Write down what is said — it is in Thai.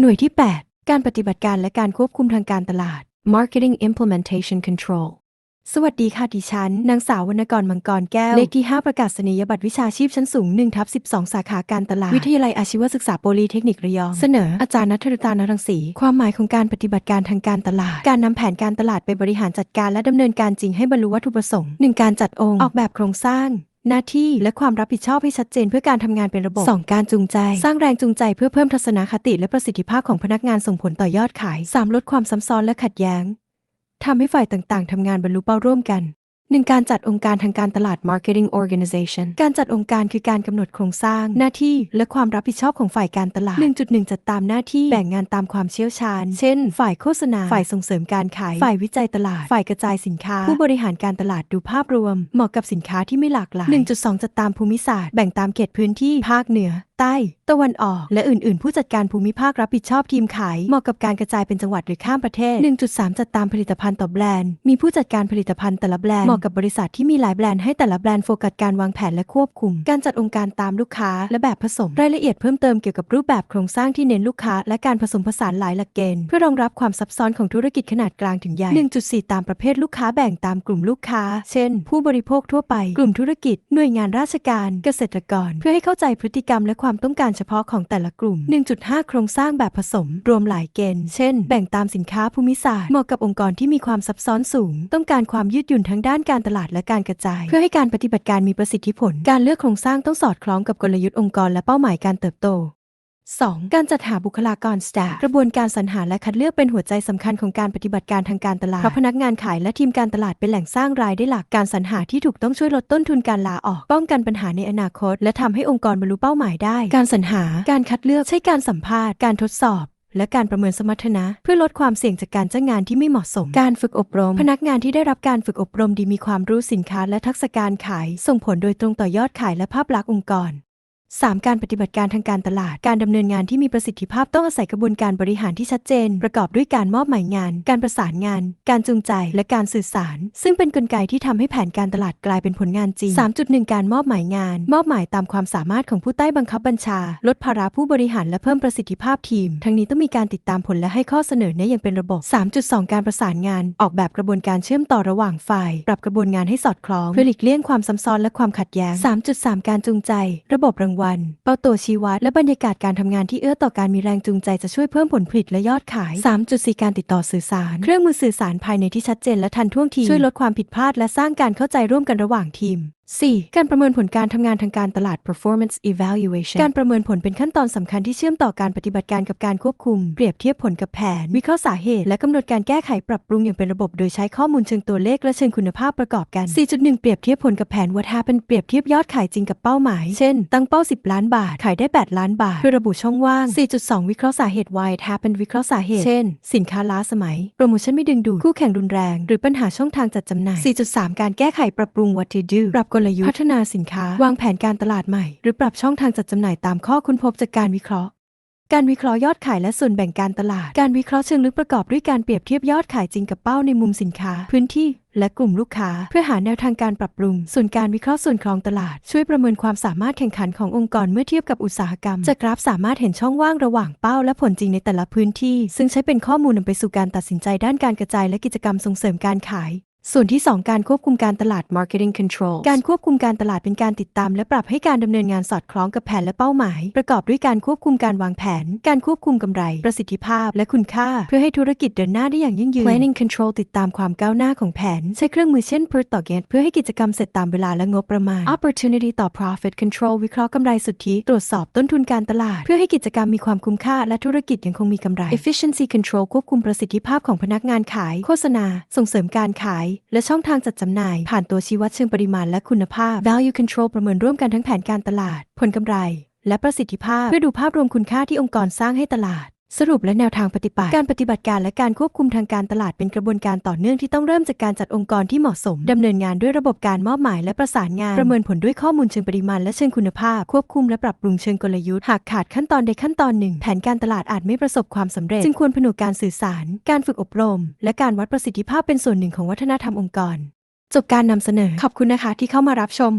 หน่วยที่ 8 การปฏิบัติการและการควบคุมทางการตลาด Marketing Implementation Control สวัสดีค่ะดิฉัน นางสาววรรณกรมังกรแก้ว เลขที่ 5 ประกาศนียบัตรวิชาชีพชั้นสูง1ทับ12 สาขาการตลาด วิทยาลัยอาชีวศึกษาโปลีเทคนิคระยอง เสนออาจารย์นัทรตานรังสี ความหมายของการปฏิบัติการทางการตลาด การนำแผนการตลาดไปบริหารจัดการและดำเนินการจริงให้บรรลุวัตถุประสงค์ 1. การจัดองค์ ออกแบบโครงสร้าง หน้าที่และความรับผิดชอบให้ชัดเจนเพื่อการทำงานเป็นระบบ 2. การจูงใจ สร้างแรงจูงใจเพื่อเพิ่มทัศนคติและประสิทธิภาพของพนักงานส่งผลต่อยอดขาย 3. ลดความซ้ำซ้อนและขัดแย้งทำให้ฝ่ายต่างๆทำงานบรรลุเป้าร่วมกัน หนึ่งการจัดองค์การทางการตลาด marketing organization การจัดองค์การคือการกำหนดโครงสร้าง หน้าที่และความรับผิดชอบของฝ่ายการตลาด 1.1 จัดตามหน้าที่แบ่งงานตามความเชี่ยวชาญ เช่น ฝ่ายโฆษณา ฝ่ายส่งเสริมการขาย ฝ่ายวิจัยตลาด ฝ่ายกระจายสินค้า ผู้บริหารการตลาดดูภาพรวม เหมาะกับสินค้าที่ไม่หลากหลาย 1.2 จัดตามภูมิศาสตร์ แบ่งตามเขตพื้นที่ภาคเหนือใต้ ตะวันออก และอื่น ๆ ผู้จัดการภูมิภาครับผิดชอบทีมขาย เหมาะกับการกระจายเป็นจังหวัดหรือข้ามประเทศ 1.3 จัดตามผลิตภัณฑ์ต่อแบรนด์ มีผู้จัดการผลิตภัณฑ์แต่ละแบรนด์ เหมาะกับบริษัทที่มีหลายแบรนด์ให้แต่ละแบรนด์โฟกัสการวางแผนและควบคุม การจัดองค์การตามลูกค้า และแบบผสม รายละเอียดเพิ่มเติมเกี่ยวกับรูปแบบโครงสร้างที่เน้นลูกค้า และการผสมผสานหลายหลักเกณฑ์เพื่อรองรับความซับซ้อนของธุรกิจขนาดกลางถึงใหญ่ 1.4 ตามประเภทลูกค้าแบ่งตามกลุ่มลูกค้า เช่น ผู้บริโภคทั่วไป กลุ่มธุรกิจ หน่วยงานราชการ เกษตรกร เพื่อให้เข้าใจพฤติกรรมและความต้องการเฉพาะของแต่ละกลุ่ม 1.5 โครงสร้างแบบผสม รวมหลายเกณฑ์ เช่น แบ่งตามสินค้าภูมิศาสตร์ เหมาะกับองค์กรที่มีความซับซ้อนสูง ต้องการความยืดหยุ่นทั้งด้านการตลาดและการกระจาย เพื่อให้การปฏิบัติการมีประสิทธิผล การเลือกโครงสร้างต้องสอดคล้องกับกลยุทธ์องค์กรและเป้าหมายการเติบโต 2. การจัดหาบุคลากร staff กระบวนการสรรหาและคัดเลือกเป็นหัวใจสำคัญของการปฏิบัติการทางการตลาด เพราะพนักงานขายและทีมการตลาดเป็นแหล่งสร้างรายได้หลัก การสรรหาที่ถูกต้องช่วยลดต้นทุนการลาออก ป้องกันปัญหาในอนาคต และทำให้องค์กรบรรลุเป้าหมายได้ การสรรหา การคัดเลือกใช้การสัมภาษณ์ การทดสอบและการประเมินสมรรถนะ เพื่อลดความเสี่ยงจากการจ้างงานที่ไม่เหมาะสม การฝึกอบรม พนักงานที่ได้รับการฝึกอบรมดีมีความรู้สินค้าและทักษะการขาย ส่งผลโดยตรงต่อยอดขายและภาพลักษณ์องค์กร 3. การปฏิบัติการทางการตลาด การดำเนินงานที่มีประสิทธิภาพต้องอาศัยกระบวนการบริหารที่ชัดเจน ประกอบด้วยการมอบหมายงาน การประสานงาน การจูงใจ และการสื่อสาร ซึ่งเป็นกลไกที่ทำให้แผนการตลาดกลายเป็นผลงานจริง 3.1 การมอบหมายงาน มอบหมายตามความสามารถของผู้ใต้บังคับบัญชา ลดภาระผู้บริหารและเพิ่มประสิทธิภาพทีม ทั้งนี้ต้องมีการติดตามผลและให้ข้อเสนอแนะอย่างเป็นระบบ 3.2 การประสานงาน ออกแบบกระบวนการเชื่อมต่อระหว่างฝ่าย ปรับกระบวนงานให้สอดคล้อง เพื่อหลีกเลี่ยงความซ้ำซ้อนและความขัดแย้ง 3.3 การจูงใจ ระบบรางวัลเป้าตัวชี้วัดและบรรยากาศการทำงานที่เอื้อต่อการมีแรงจูงใจจะช่วยเพิ่มผลผลิตและยอดขาย 3.4 การติดต่อสื่อสาร เครื่องมือสื่อสารภายในที่ชัดเจนและทันท่วงทีช่วยลดความผิดพลาดและสร้างการเข้าใจร่วมกันระหว่างทีม 4. การประเมินผลการทำงานทางการตลาด performance evaluation การประเมินผลเป็นขั้นตอนสำคัญที่เชื่อมต่อการปฏิบัติการกับการควบคุม เปรียบเทียบผลกับแผน วิเคราะห์สาเหตุ และกำหนดการแก้ไขปรับปรุงอย่างเป็นระบบ โดยใช้ข้อมูลเชิงตัวเลขและเชิงคุณภาพประกอบกัน 4.1 เปรียบเทียบผลกับแผน what happened เปรียบเทียบยอดขายจริงกับเป้าหมาย เช่น ตั้งเป้า 10 ล้านบาท ขายได้ 8 ล้านบาทเพื่อระบุช่องว่าง 4.2 วิเคราะห์สาเหตุ why it happened วิเคราะห์สาเหตุ เช่น สินค้าล้าสมัย โปรโมชั่นไม่ดึงดูด คู่แข่งรุนแรง หรือปัญหาช่องทางจัดจำหน่าย 4.3 การแก้ไขปรับปรุง what to do ปรับกลยุทธ์พัฒนาสินค้า วางแผนการตลาดใหม่ หรือปรับช่องทางจัดจำหน่ายตามข้อค้นพบจากการวิเคราะห์ การวิเคราะห์ยอดขายและส่วนแบ่งการตลาด การวิเคราะห์เชิงลึกประกอบด้วยการเปรียบเทียบยอดขายจริงกับเป้าในมุมสินค้า พื้นที่ และกลุ่มลูกค้า เพื่อหาแนวทางการปรับปรุง ส่วนการวิเคราะห์ส่วนคลองตลาด ช่วยประเมินความสามารถแข่งขันขององค์กรเมื่อเทียบกับอุตสาหกรรมจากกราฟสามารถเห็นช่องว่างระหว่างเป้าและผลจริงในแต่ละพื้นที่ ซึ่งใช้เป็นข้อมูลนำไปสู่การตัดสินใจด้านการกระจายและกิจกรรมส่งเสริมการขาย ส่วนที่ 2 การควบคุมการตลาด marketing control การควบคุมการตลาดเป็นการติดตาม และปรับให้การดำเนินงานสอดคล้องกับแผนและเป้าหมาย ประกอบด้วยการควบคุมการวางแผน การควบคุมกำไร ประสิทธิภาพ และคุณค่า เพื่อให้ธุรกิจเดินหน้าได้อย่างยั่งยืน planning control ติดตามความก้าวหน้าของแผน ใช้เครื่องมือเช่น per target เพื่อให้กิจกรรมเสร็จตามเวลาและงบประมาณ opportunity ต่อ profit control วิเคราะห์กำไรสุทธิตรวจสอบต้นทุนการตลาด เพื่อให้กิจกรรมมีความคุ้มค่า และธุรกิจยังคงมีกำไร efficiency control ควบคุมประสิทธิภาพของพนักงานขาย โฆษณา ส่งเสริมการขายและช่องทางจัดจำหน่าย ผ่านตัวชี้วัดเชิงปริมาณและคุณภาพ value control ประเมินร่วมกันทั้งแผนการตลาด ผลกำไร และประสิทธิภาพ เพื่อดูภาพรวมคุณค่าที่องค์กรสร้างให้ตลาด สรุปและแนวทางปฏิบัติ การปฏิบัติการและการควบคุมทางการตลาดเป็นกระบวนการต่อเนื่องที่ต้องเริ่มจากการจัดองค์กรที่เหมาะสมดำเนินงานด้วยระบบการมอบหมายและประสานงาน ประเมินผลด้วยข้อมูลเชิงปริมาณและเชิงคุณภาพ ควบคุมและปรับปรุงเชิงกลยุทธ์ หากขาดขั้นตอนใดขั้นตอนหนึ่ง แผนการตลาดอาจไม่ประสบความสำเร็จ จึงควรผนวกการสื่อสาร การฝึกอบรม และการวัดประสิทธิภาพเป็นส่วนหนึ่งของวัฒนธรรมองค์กร จบการนำเสนอ ขอบคุณนะคะที่เข้ามารับชม